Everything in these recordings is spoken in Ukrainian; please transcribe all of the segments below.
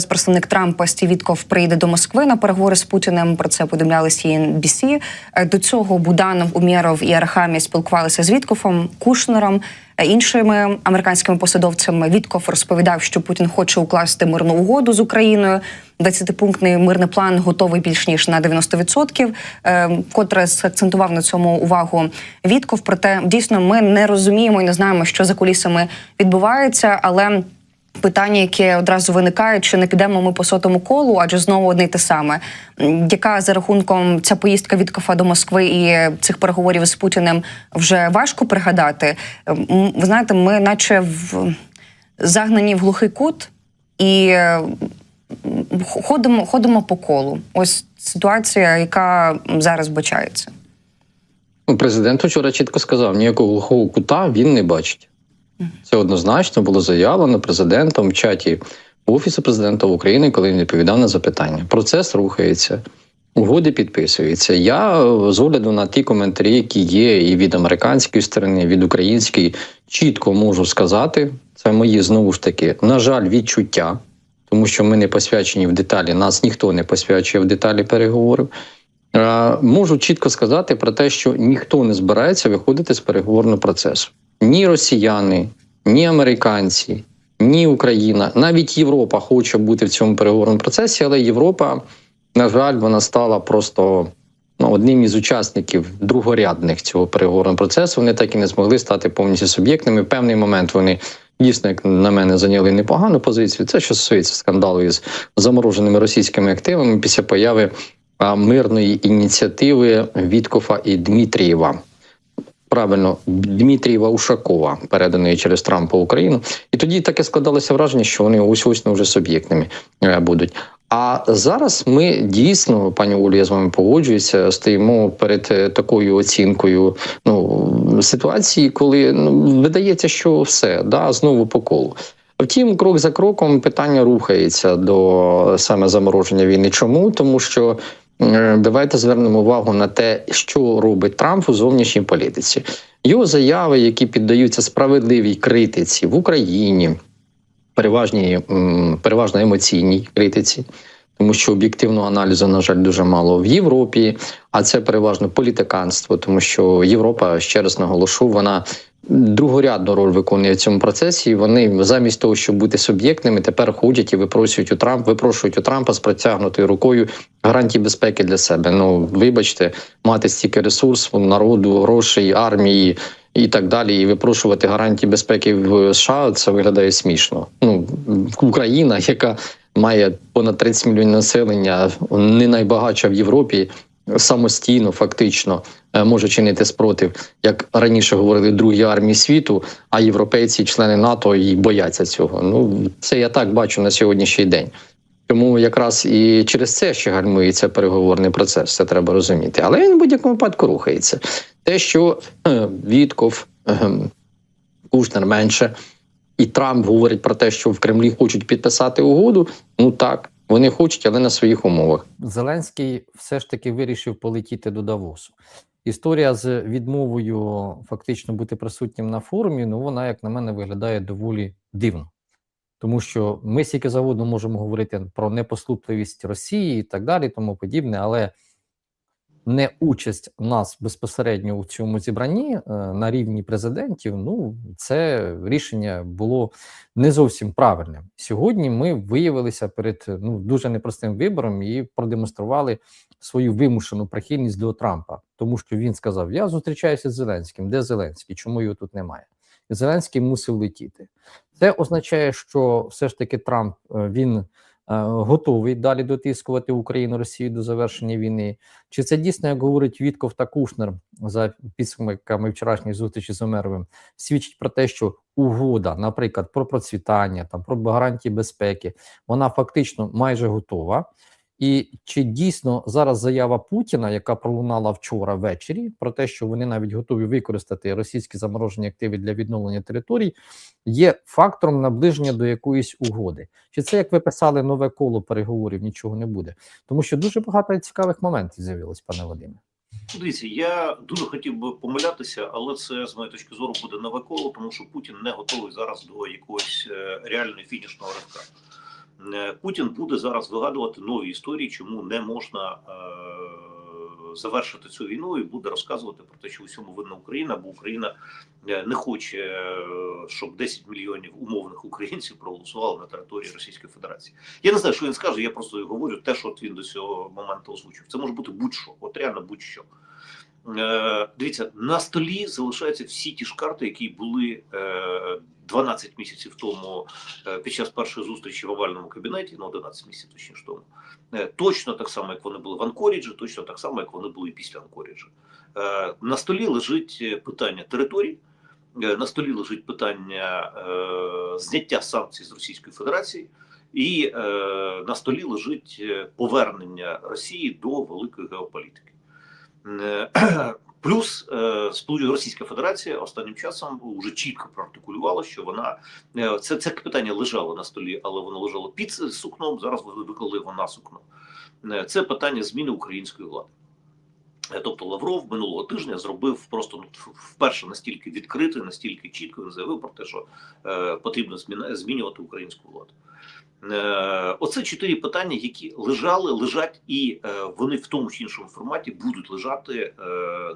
спецпредставник Трампа Стів Вітков прийде до Москви на переговори з Путіним. Про це повідомляли CNBC. Е, До цього Буданов, Умєров і Арахамі спілкувалися з Віткофом, Кушнером. е, Іншими американськими посадовцями Вітков розповідав, що Путін хоче укласти мирну угоду з Україною. 20-пунктний мирний план готовий більш ніж на 90%, е, Котре акцентував на цьому увагу Вітков. Проте дійсно ми не розуміємо і не знаємо, що за кулісами відбувається, але. Питання, яке одразу виникає, чи не підемо ми по сотому колу, адже знову одне й те саме. Яка за рахунком ця поїздка від Кафа до Москви і цих переговорів з Путіним вже важко пригадати? Ви знаєте, ми наче в загнані в глухий кут і ходимо, ходимо по колу. Ось ситуація, яка зараз бачається. Ну, Президент вчора чітко сказав, ніякого глухого кута він не бачить. Це однозначно було заявлено президентом в чаті Офісу президента України, коли він відповідав на запитання. Процес рухається, угоди підписуються. Я е, з огляду на ті коментарі, які є, і від американської сторони, і від української, чітко можу сказати, це мої знову ж таки, на жаль, відчуття, тому що ми не посвячені в деталі, нас ніхто не посвячує в деталі переговорів. Е, Можу чітко сказати про те, що ніхто не збирається виходити з переговорного процесу. Ні росіяни, ні американці, ні Україна, навіть Європа хоче бути в цьому переговорному процесі, але Європа, на жаль, вона стала просто ну, одним із учасників другорядних цього переговорного процесу. Вони так і не змогли стати повністю суб'єктними. В певний момент вони дійсно, як на мене, зайняли непогану позицію. Це що стосується скандалу із замороженими російськими активами після появи мирної ініціативи Віткофа і Дмитрієва. Правильно, Дмитрієва Ушакова, переданої через Трампа Україну. І тоді таке складалося враження, що вони ось ось вже суб'єктними е, будуть. А зараз ми дійсно, пані Олі, я з вами погоджуюся, стоїмо перед е, такою оцінкою ну, ситуації, коли ну, видається, що все да, знову по колу. Втім, крок за кроком питання рухається до саме замороження війни. Чому? Тому що давайте звернемо увагу на те, що робить Трамп у зовнішній політиці. Його заяви, які піддаються справедливій критиці в Україні, переважній, переважно емоційній критиці. Тому що об'єктивного аналізу, на жаль, дуже мало в Європі, а це переважно політиканство, тому що Європа, ще раз наголошу, вона другорядну роль виконує в цьому процесі. Вони замість того, щоб бути суб'єктними, тепер ходять і випросують у Трамп, випрошують у Трампа з протягнутою рукою гарантії безпеки для себе. Ну вибачте, мати стільки ресурсу, народу, грошей, армії. І так далі, і випрошувати гарантії безпеки в США це виглядає смішно. Ну Україна, яка має понад 30 мільйонів населення, не найбагатша в Європі, самостійно, фактично е, може чинити спротив, як раніше говорили, другі армії світу, а європейці, члени НАТО, і бояться цього. Ну це я так бачу на сьогоднішній день. Тому якраз і через це ще гальмується переговорний процес, це треба розуміти. Але він в будь-якому випадку рухається. Те, що е, Вітков, е, Кушнер менше, і Трамп говорить про те, що в Кремлі хочуть підписати угоду. Ну так, вони хочуть, але на своїх умовах. Зеленський все ж таки вирішив полетіти до Давосу. Історія з відмовою фактично бути присутнім на форумі, ну вона, як на мене, виглядає доволі дивно. Тому що ми стільки заводу можемо говорити про непослупливість Росії і так далі, тому подібне, але не участь нас безпосередньо у цьому зібранні е, на рівні президентів. Ну це рішення було не зовсім правильним. Сьогодні ми виявилися перед ну дуже непростим вибором і продемонстрували свою вимушену прихильність до Трампа, тому що він сказав: Я зустрічаюся з Зеленським. Де Зеленський? Чому його тут немає? Зеленський мусив летіти. Це означає, що все ж таки Трамп е, він. Е, Готовий далі дотискувати Україну Росію до завершення війни. Чи це дійсно, як говорить Вітков та Кушнер за підсумками вчорашньої зустрічі з Омеровим, свідчить про те, що угода, наприклад, про процвітання, там про гарантії безпеки, вона фактично майже готова. І чи дійсно зараз заява Путіна, яка пролунала вчора ввечері, про те, що вони навіть готові використати російські заморожені активи для відновлення територій, є фактором наближення до якоїсь угоди? Чи це як ви писали нове коло переговорів? Нічого не буде, тому що дуже багато цікавих моментів з'явилось, пане Вадиме. Ну, Дивіться, я дуже хотів би помилятися, але це з моєї точки зору буде нове коло, тому що Путін не готовий зараз до якогось е, реальної фінішного ривка. Е, Путін буде зараз вигадувати нові історії, чому не можна е, завершити цю війну, і буде розказувати про те, що у всьому винна Україна, бо Україна е, не хоче, щоб 10 мільйонів умовних українців проголосували на території Російської Федерації. Я не знаю, що він скаже. Я просто говорю те, що от він до цього моменту озвучив. Це може бути будь-що, от реально будь-що. Е, Дивіться, на столі залишаються всі ті ж карти, які були е, 12 місяців тому е, під час першої зустрічі в овальному кабінеті, ну 11 місяців точніше тому. Е, Точно так само, як вони були в Анкоріджі, точно так само, як вони були після Анкоріджа. Е, На столі лежить е, питання територій, е, на столі лежить питання е, зняття санкцій з Російської Федерації, і е, на столі лежить е, повернення Росії до великої геополітики. Е, Плюс е, Російська Федерація останнім часом вже чітко проартикулювала, що вона е, це, це питання лежало на столі, але воно лежало під сукном. Зараз ви виклали вона сукно. Це питання зміни української влади. Тобто Лавров минулого тижня зробив просто ну, вперше настільки відкритий, настільки чітко він заявив про те, що е, потрібно змінювати українську владу. Е, Оце чотири питання, які лежали, лежать, і е, вони в тому чи іншому форматі будуть лежати е,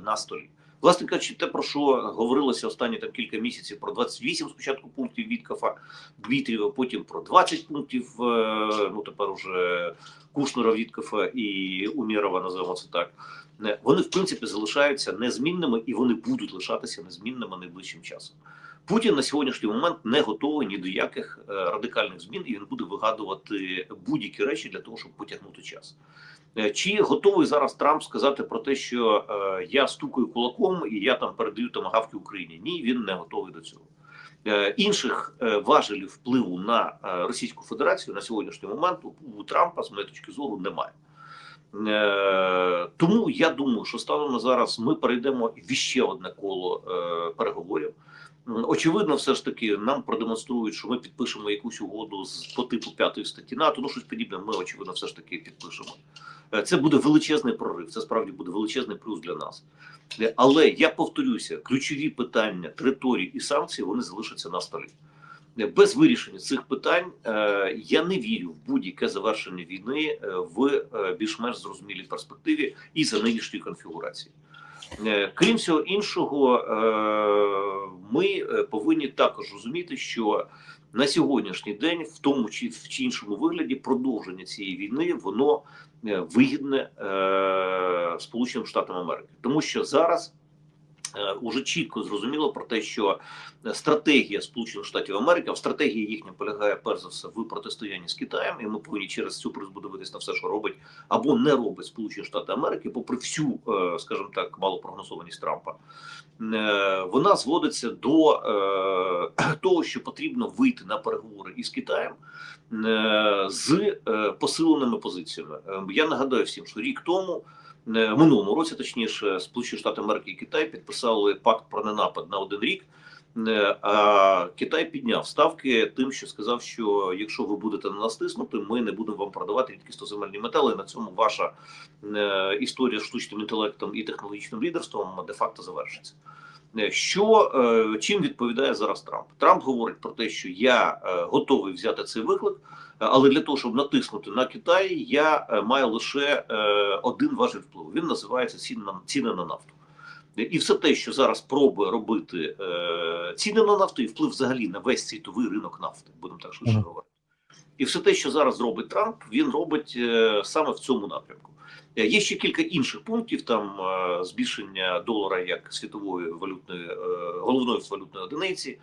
на столі. Власне кажучи, те, про що говорилося останні там кілька місяців, про 28 спочатку пунктів Віткафа, Дмитрієва, потім про 20 пунктів, е, ну тепер уже Кушнера, Віткафа і Умірова, називаємо це так. Е, Вони в принципі залишаються незмінними і вони будуть лишатися незмінними найближчим часом. Путін на сьогоднішній момент не готовий ні до яких е, радикальних змін, і він буде вигадувати будь-які речі для того, щоб потягнути час. Е, Чи готовий зараз Трамп сказати про те, що е, я стукаю кулаком і я там передаю томагавки Україні? Ні, він не готовий до цього. Е, Інших е, важелів впливу на е, Російську Федерацію на сьогоднішній момент у- у Трампа, з моєї точки зору, немає. Е, Тому я думаю, що станом на зараз ми перейдемо в ще одне коло е, переговорів. Очевидно, все ж таки нам продемонструють, що ми підпишемо якусь угоду з по типу п'ятої статті НАТО. Ну щось подібне. Ми очевидно, все ж таки підпишемо. Е, Це буде величезний прорив. Це справді буде величезний плюс для нас. Е, Але я повторюся, ключові питання території і санкцій вони залишаться на столі. Е, Без вирішення цих питань я не вірю в будь-яке завершення війни в більш-менш зрозумілій перспективі і за нинішньої конфігурації. Е, Крім всього іншого, е, ми е, повинні також розуміти, що на сьогоднішній день, в тому чи в чи іншому вигляді, продовження цієї війни воно вигідне Сполученим Штатам Америки, тому що зараз. Е, Уже чітко зрозуміло про те, що стратегія Сполучених Штатів Америки, в стратегії їхня полягає перш за все в протистоянні з Китаєм, і ми повинні через цю призму дивитися на все, що робить або не робить Сполучені Штати Америки, попри всю, е, скажімо так, малопрогнозованість Трампа, Е, вона зводиться до того, що потрібно вийти на переговори із Китаєм з посиленими позиціями. Я нагадаю всім, що рік тому. Е, Минулому році, точніше, Сполучені Штати Америки і Китай підписали пакт про ненапад на один рік. Е, А Китай підняв ставки тим, що сказав, що якщо ви будете на нас тиснути, ми не будемо вам продавати рідкісноземельні метали. На цьому ваша е, історія з штучним інтелектом і технологічним лідерством де-факто завершиться. Е, Що чим відповідає зараз Трамп? Трамп говорить про те, що я готовий взяти цей виклик, але для того, щоб натиснути на Китай, я е, маю лише е, один важіль впливу. Він називається ціни на ціни на нафту. І все те, що зараз пробує робити е, ціни на нафту і вплив взагалі на весь світовий ринок нафти, будемо так швидше говорити. І все те, що зараз робить Трамп, він робить саме в цьому напрямку. Є ще кілька інших пунктів: там збільшення долара як світової валютної головної валютної одиниці,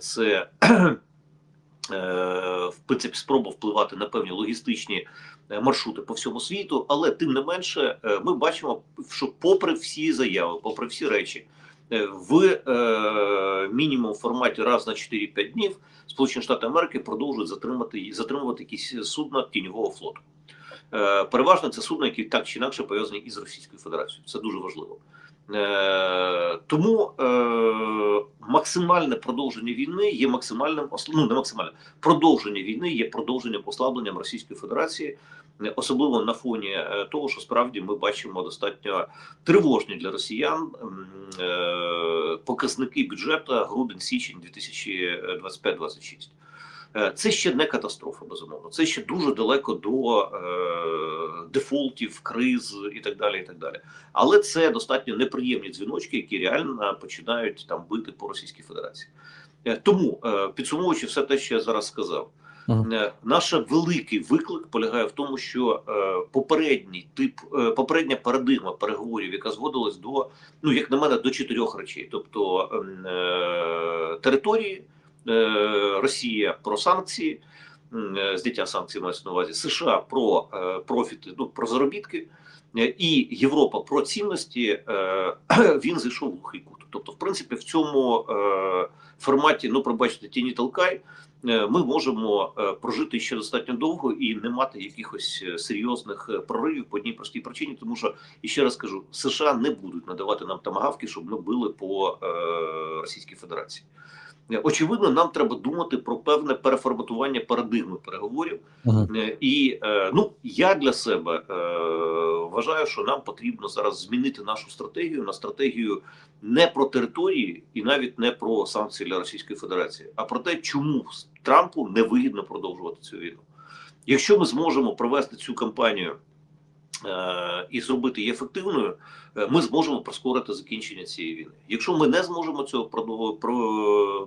це в принципі спроба впливати на певні логістичні е, маршрути по всьому світу. Але тим не менше, е, ми бачимо, що попри всі заяви, попри всі речі, е, в е, мінімум форматі раз на 4-5 днів Сполучені Штати Америки продовжують затримати затримувати якісь судна тіньового флоту. Е, Переважно це судна, які так чи інакше пов'язані із Російською Федерацією. Це дуже важливо. Е, Тому е, максимальне продовження війни є максимальним ну, не максимальне продовження війни є продовженням послабленням Російської Федерації, особливо на фоні е, того, що справді ми бачимо достатньо тривожні для росіян е, показники бюджету грудень-січень 2025-26. Е, Це ще не катастрофа, безумовно. Це ще дуже далеко до е, дефолтів, криз і так далі. і так далі. Але це достатньо неприємні дзвіночки, які реально починають там бити по Російській Федерації. Е, Тому, е, підсумовуючи все те, що я зараз сказав, Мгм. Е, Наш великий виклик полягає в тому, що е, попередній тип, е, попередня парадигма переговорів, яка зводилась до, ну як на мене, до чотирьох речей: тобто ем, е, території, е, Росія про санкції, е, зняття санкцій мається на увазі, США про е, профіти, ну про заробітки, е, і Європа про цінності. Е, він зайшов в глухий кут. Тобто, в принципі, в цьому е, форматі, ну пробачте, тіні толкай. Е, ми можемо е, прожити ще достатньо довго і не мати якихось е, серйозних е, проривів по одній простій причині, тому що і ще раз кажу, США не будуть надавати нам тамагавки, щоб ми били по е, Російській Федерації. Е, Очевидно, нам треба думати про певне переформатування парадигми переговорів. Мгм. Е, І е, ну я для себе вважаю, що нам потрібно зараз змінити нашу стратегію на стратегію не про території і навіть не про санкції для Російської Федерації, а про те, чому Трампу невигідно продовжувати цю війну. Якщо ми зможемо провести цю кампанію е, і зробити її ефективною, ми зможемо прискорити закінчення цієї війни. Якщо ми не зможемо цього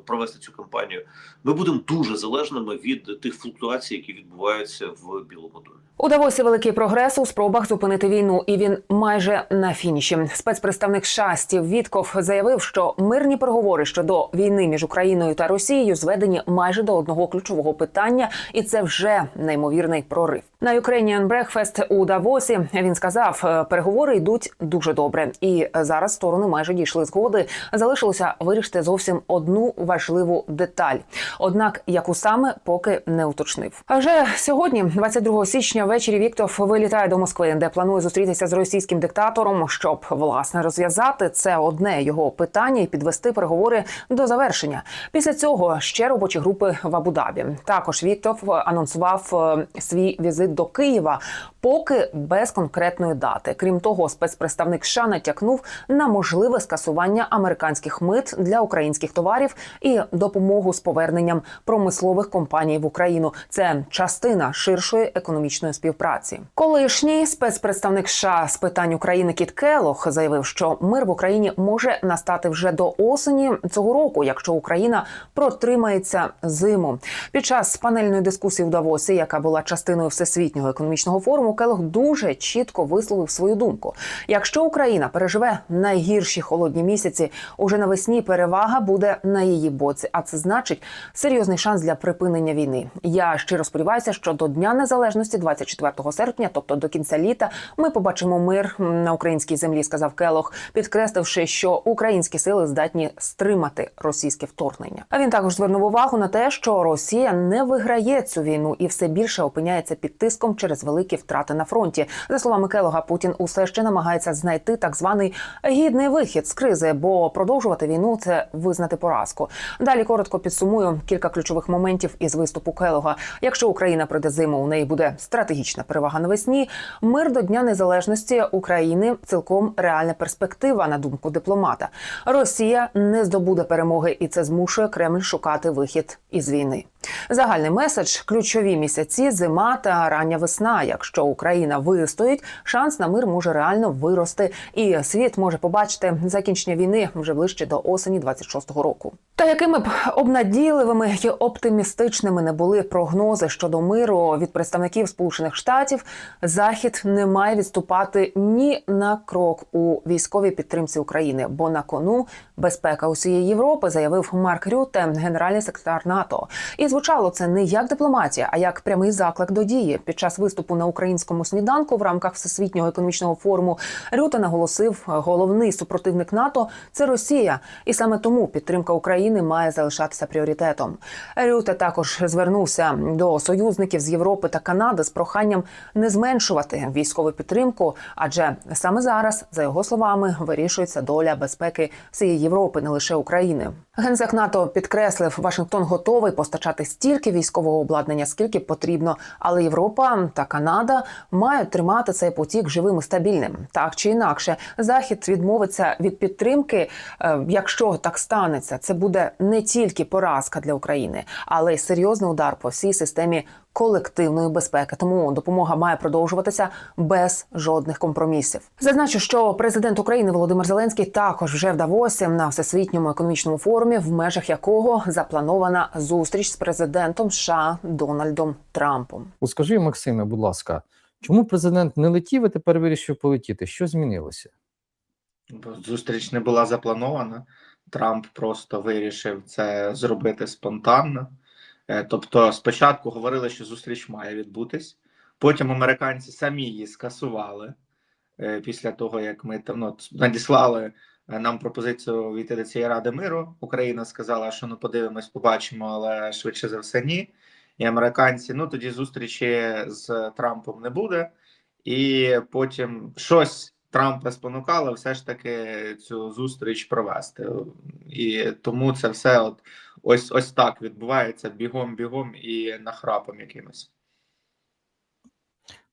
провести цю кампанію, ми будемо дуже залежними від тих флуктуацій, які відбуваються в Білому домі. У Давосі великий прогрес у спробах зупинити війну, і він майже на фініші. Спецпредставник США Стів Вітков заявив, що мирні переговори щодо війни між Україною та Росією зведені майже до одного ключового питання, і це вже неймовірний прорив. На Ukrainian Breakfast у Давосі він сказав, е, переговори йдуть дуже добре, і зараз сторони майже дійшли згоди. Залишилося вирішити зовсім одну важливу деталь. Однак, яку саме поки не уточнив. А вже сьогодні, 22 січня, ввечері Віктов вилітає до Москви, де планує зустрітися з російським диктатором, щоб власне розв'язати це одне його питання і підвести переговори до завершення. Після цього ще робочі групи в Абу-Дабі. Також Віктов анонсував е, свій візит до Києва, поки без конкретної дати. Крім того, спецпредставник США натякнув на можливе скасування американських мит для українських товарів і допомогу з поверненням промислових компаній в Україну. Це частина ширшої економічної співпраці. Колишній спецпредставник США з питань України Кіт Келох заявив, що мир в Україні може настати вже до осені цього року, якщо Україна протримається зиму. Під час панельної дискусії в Давосі, яка була частиною всесвітнього економічного форуму, Келох дуже чітко висловив свою думку. Якщо Україна переживе найгірші холодні місяці, уже навесні перевага буде на її боці. А це значить серйозний шанс для припинення війни. Я щиро сподіваюся, що до Дня Незалежності, 24 серпня, тобто до кінця літа, ми побачимо мир на українській землі, сказав Келох, підкресливши, що українські сили здатні стримати російське вторгнення. А він також звернув увагу на те, що Росія не виграє цю війну і все більше опиняється під тиском через великі втрати на фронті. За словами Келога, Путін усе ще намагається знайти так званий гідний вихід з кризи, бо продовжувати війну це визнати поразку. Далі коротко підсумую кілька ключових моментів із виступу Келога. Якщо Україна прийде зиму, у неї буде стратегічна перевага навесні. Мир до Дня Незалежності України цілком реальна перспектива, на думку дипломата. Росія не здобуде перемоги, і це змушує Кремль шукати вихід із війни. Загальний меседж ключові місяці, зима та рання весна. Якщо Україна вистоїть, шанс на мир може реально вирости, і світ може побачити закінчення війни вже ближче до осені 26-го року. Та якими б обнадійливими й оптимістичними не були прогнози щодо миру від представників Сполучених Штатів, Захід не має відступати ні на крок у військовій підтримці України, бо на кону безпека усієї Європи, заявив Марк Рюте, генеральний секретар НАТО. І звучало це не як дипломатія, а як прямий заклик до дії. Під час виступу на українському сніданку в рамках всесвітнього економічного форуму Рюте наголосив, головний супротивник НАТО це Росія, і саме тому підтримка України має залишатися пріоритетом. Рюте також звернувся до союзників з Європи та Канади з проханням не зменшувати військову підтримку, адже саме зараз, за його словами, вирішується доля безпеки всієї Європи, не лише України. Генсек НАТО підкреслив, Вашингтон готовий постачати поставити стільки військового обладнання, скільки потрібно. Але Європа та Канада мають тримати цей потік живим і стабільним. Так чи інакше, захід відмовиться від підтримки. Е, Якщо так станеться, це буде не тільки поразка для України, але й серйозний удар по всій системі колективної безпеки. Тому допомога має продовжуватися без жодних компромісів. Зазначу, що президент України Володимир Зеленський також вже в Давосі на всесвітньому економічному форумі, в межах якого запланована зустріч з президентом США Дональдом Трампом. От скажи, Максиме, будь ласка, чому президент не летів і тепер вирішив полетіти? Що змінилося? Бо Зустріч не була запланована. Трамп просто вирішив це зробити спонтанно. Е, Тобто, спочатку говорили, що зустріч має відбутись. Потім американці самі її скасували е, після того, як ми ну, надіслали е, нам пропозицію війти до цієї ради миру. Україна сказала, що ну подивимось, побачимо, але швидше за все ні. І американці, ну тоді зустрічі з Трампом не буде. І потім щось Трампа спонукало все ж таки цю зустріч провести. І тому це все от ось ось так відбувається бігом-бігом і нахрапом якимось.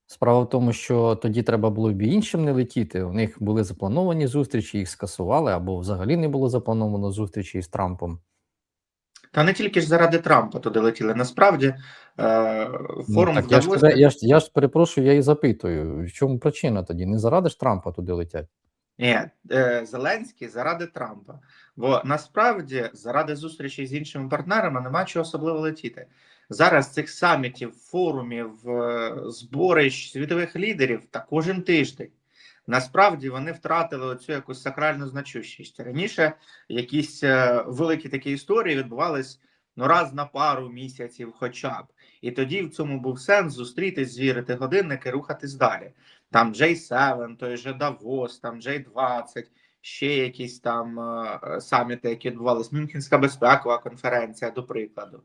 Справа в тому, що тоді треба було б іншим не летіти. У них були заплановані зустрічі, їх скасували, або взагалі не було заплановано зустрічі із Трампом. Та не тільки ж заради Трампа туди летіли. Насправді е, форум ну, так я, ж, я, ж, я ж перепрошую, я і запитую, в чому причина тоді? Не заради ж Трампа туди летять? Ні, е, Зеленський заради Трампа. Бо насправді заради зустрічі з іншими партнерами нема чого особливо летіти. Зараз цих самітів, форумів, е, зборищ світових лідерів та кожен тиждень. Насправді вони втратили оцю якусь сакральну значущість. Раніше якісь е, великі такі історії відбувались ну раз на пару місяців, хоча б. І тоді в цьому був сенс зустрітись, звірити годинники, рухатись далі там J7, той же Давос, там J20, ще якісь там е, саміти, які відбувалися, Мюнхенська безпекова конференція, до прикладу.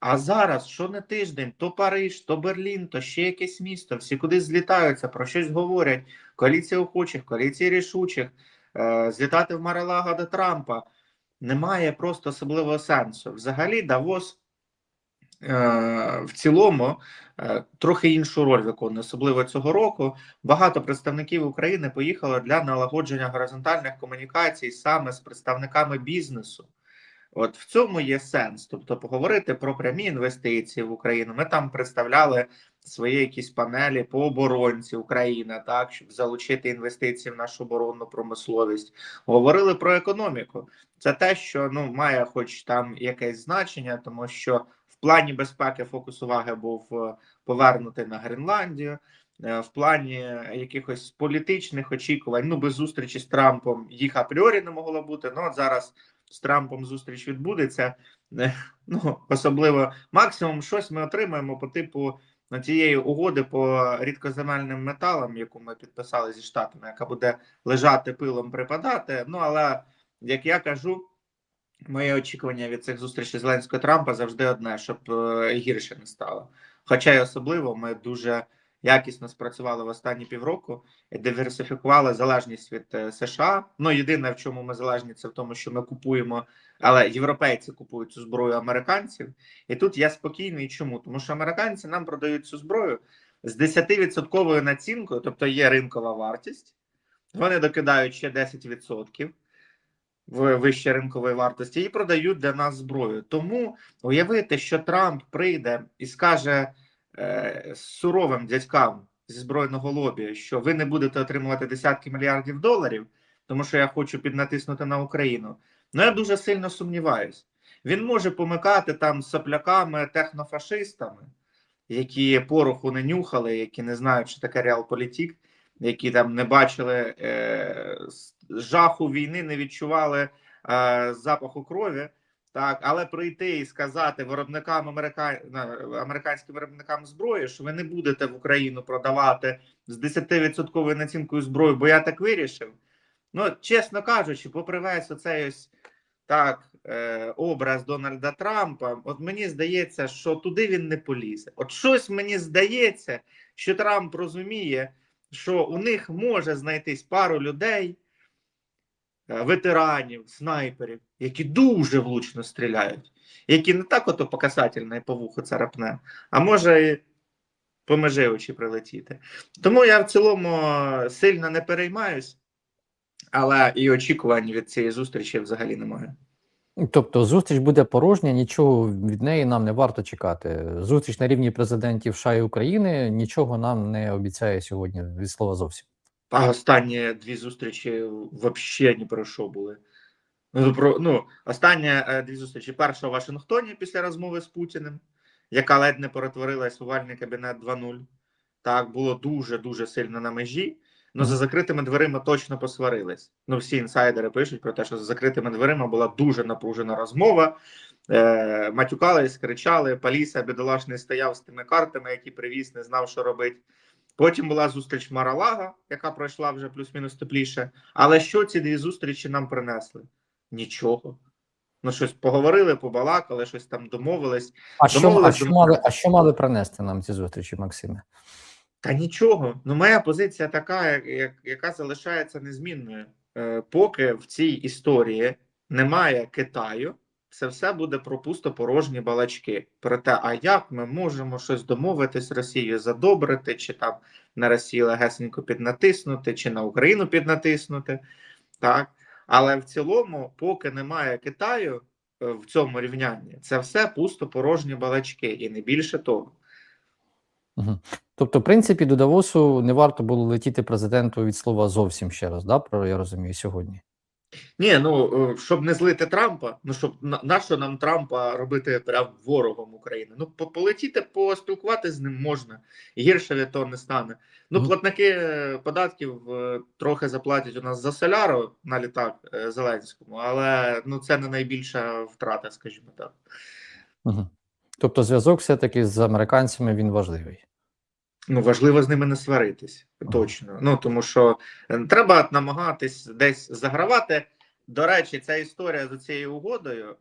А зараз, що не тиждень, то Париж, то Берлін, то ще якесь місто, всі кудись злітаються, про щось говорять. Коаліція охочих, коаліція рішучих, е, злітати в Маралага до Трампа. Немає просто особливого сенсу. Взагалі, Давос е, в цілому е, трохи іншу роль виконує, особливо цього року. Багато представників України поїхало для налагодження горизонтальних комунікацій саме з представниками бізнесу. От в цьому є сенс, тобто поговорити про прямі інвестиції в Україну. Ми там представляли свої якісь панелі по оборонці України, так щоб залучити інвестиції в нашу оборонну промисловість. Говорили про економіку. Це те, що ну має, хоч там якесь значення, тому що плані безпеки фокус уваги був е, повернутий на Гренландію. Е, В плані якихось політичних очікувань, ну без зустрічі з Трампом їх апріорі не могло бути. Ну от зараз з Трампом зустріч відбудеться. Е, Ну особливо максимум щось ми отримаємо по типу ну, тієї угоди по рідкоземельним металам, яку ми підписали зі штатами, яка буде лежати пилом припадати. Ну але як я кажу. Моє очікування від цих зустрічей Зеленського Трампа завжди одне, щоб е, гірше не стало. Хоча й особливо ми дуже якісно спрацювали в останні півроку і диверсифікували залежність від е, США. Ну єдине, в чому ми залежні, це в тому, що ми купуємо, але європейці купують цю зброю американців. І тут я спокійний. Чому? Тому що американці нам продають цю зброю з 10% націнкою, тобто є ринкова вартість. Вони докидають ще 10% в вище ринкової вартості і продають для нас зброю. Тому уявити, що Трамп прийде і скаже е, суровим дядькам зі збройного лобі, що ви не будете отримувати десятки мільярдів доларів, тому що я хочу піднатиснути на Україну. Ну я дуже сильно сумніваюсь. Він може помикати там сопляками, технофашистами, які пороху не нюхали, які не знають, що таке реалполітік, які там не бачили е, жаху війни, не відчували е, запаху крові. Так, але прийти і сказати виробникам америка... американським виробникам зброї, що ви не будете в Україну продавати з 10% націнкою зброю, бо я так вирішив. Ну, чесно кажучи, попри весь оцей ось так е, образ Дональда Трампа, от мені здається, що туди він не полізе. От щось мені здається, що Трамп розуміє, що у них може знайтись пару людей, е, ветеранів, снайперів, які дуже влучно стріляють, які не так ото по касательно і по вуху царапне, а може і по межі очі прилетіти. Тому я в цілому сильно не переймаюсь, але і очікувань від цієї зустрічі взагалі немає. Тобто зустріч буде порожня, нічого від неї нам не варто чекати. Зустріч на рівні президентів США і України нічого нам не обіцяє сьогодні від слова зовсім. А останні дві зустрічі взагалі ні про що були. Ну, про, ну, останні е, дві зустрічі. Перша у Вашингтоні після розмови з Путіним, яка ледь не перетворилась у вальний кабінет 2.0. Так, було дуже-дуже сильно на межі. Ну, за закритими дверима точно посварились. Ну, всі інсайдери пишуть про те, що за закритими дверима була дуже напружена розмова. Е, матюкались, кричали, Паліса бідолашний стояв з тими картами, які привіз, не знав, що робити. Потім була зустріч Маралага, яка пройшла вже плюс-мінус тепліше. Але що ці дві зустрічі нам принесли? Нічого. Ну, щось поговорили, побалакали, щось там домовились. А що, а, Домовились, що мали, а що мали принести нам ці зустрічі, Максиме? Та нічого. Ну, моя позиція така, як, як, яка залишається незмінною. Е, поки в цій історії немає Китаю, це все буде про пусто порожні балачки. Про те, а як ми можемо щось домовитись з Росією задобрити, чи там на Росію легесенько піднатиснути, чи на Україну піднатиснути. Так. Але в цілому, поки немає Китаю е, в цьому рівнянні, це все пусто порожні балачки, і не більше того. Тобто, в принципі, до Давосу не варто було летіти президенту від слова зовсім ще раз, да? Про я розумію сьогодні. Ні, ну е, щоб не злити Трампа, ну щоб на, на що нам Трампа робити прям ворогом України? Ну полетіти, поспілкуватися з ним можна, гірше від того не стане. Ну, платники е, податків е, трохи заплатять у нас за соляру на літак Зеленському, але ну це не найбільша втрата, скажімо так. Угу. Тобто, зв'язок все-таки з американцями він важливий. Ну, важливо з ними не сваритись, точно. Ну тому що е, треба намагатись десь загравати. До речі, ця історія з цією угодою е,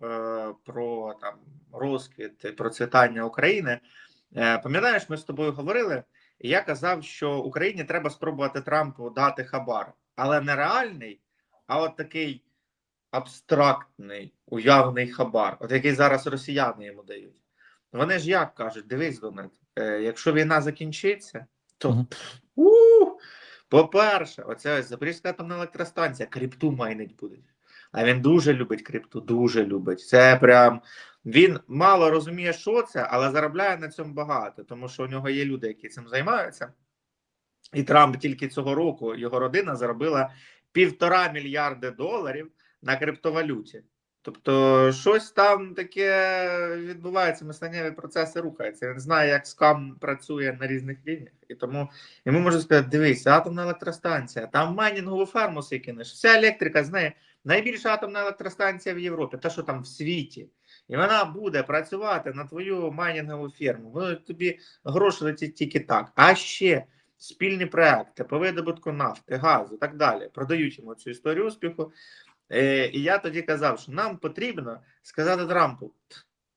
про там розквіт процвітання України. Е, пам'ятаєш, ми з тобою говорили, і я казав, що Україні треба спробувати Трампу дати хабар, але не реальний, а от такий абстрактний, уявний хабар, от який зараз росіяни йому дають. Вони ж як кажуть, дивись, Донет, е, якщо війна закінчиться, то у, по-перше, оця ось Запорізька атомна електростанція крипту майнить буде. А він дуже любить крипту, дуже любить. Це прям він мало розуміє, що це, але заробляє на цьому багато, тому що у нього є люди, які цим займаються. І Трамп тільки цього року його родина заробила півтора мільярди доларів на криптовалюті. Тобто, щось там таке відбувається, мисленнєві процеси рухаються. Він знає, як скам працює на різних лініях. І тому йому можна сказати: дивись, атомна електростанція, там майнінгову ферму кинеш, вся електрика з неї. Найбільша атомна електростанція в Європі, та що там в світі. І вона буде працювати на твою майнінгову ферму. Воно тобі гроші летять тільки так. А ще спільні проекти по видобутку нафти, газу і так далі. Продають йому цю історію успіху. Е, і я тоді казав, що нам потрібно сказати Трампу,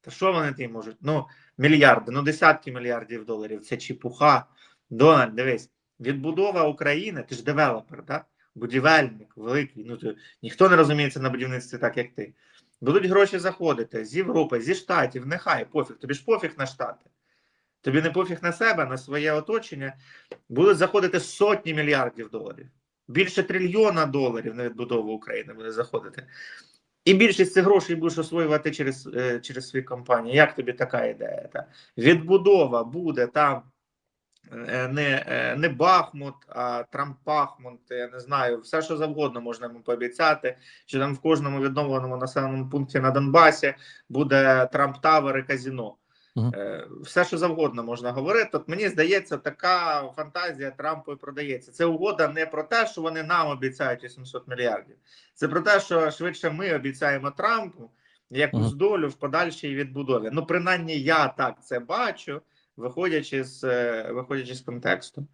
та що вони ті можуть? Ну, мільярди, ну десятки мільярдів доларів. Це чепуха. Дональд, дивись, відбудова України, ти ж девелопер, так? будівельник великий. Ну то ніхто не розуміється на будівництві так, як ти. Будуть гроші заходити з Європи, зі Штатів, нехай пофіг. Тобі ж пофіг на Штати. Тобі не пофіг на себе, на своє оточення. Будуть заходити сотні мільярдів доларів. Більше трильйона доларів на відбудову України буде заходити. І більшість цих грошей будеш освоювати через, е, через свої компанії. Як тобі така ідея? Та? Відбудова буде там е, не, е, не Бахмут, а Трампахмут, я не знаю, все, що завгодно можна йому пообіцяти. Що там в кожному відновленому населеному пункті на Донбасі буде Трамп Тавер і казіно. Е, Все, що завгодно можна говорити. От мені здається, така фантазія Трампу і продається. Це угода не про те, що вони нам обіцяють 800 мільярдів. Це про те, що швидше ми обіцяємо Трампу якусь Мгм. долю в подальшій відбудові. Ну, принаймні, я так це бачу, виходячи з, е, виходячи з контексту.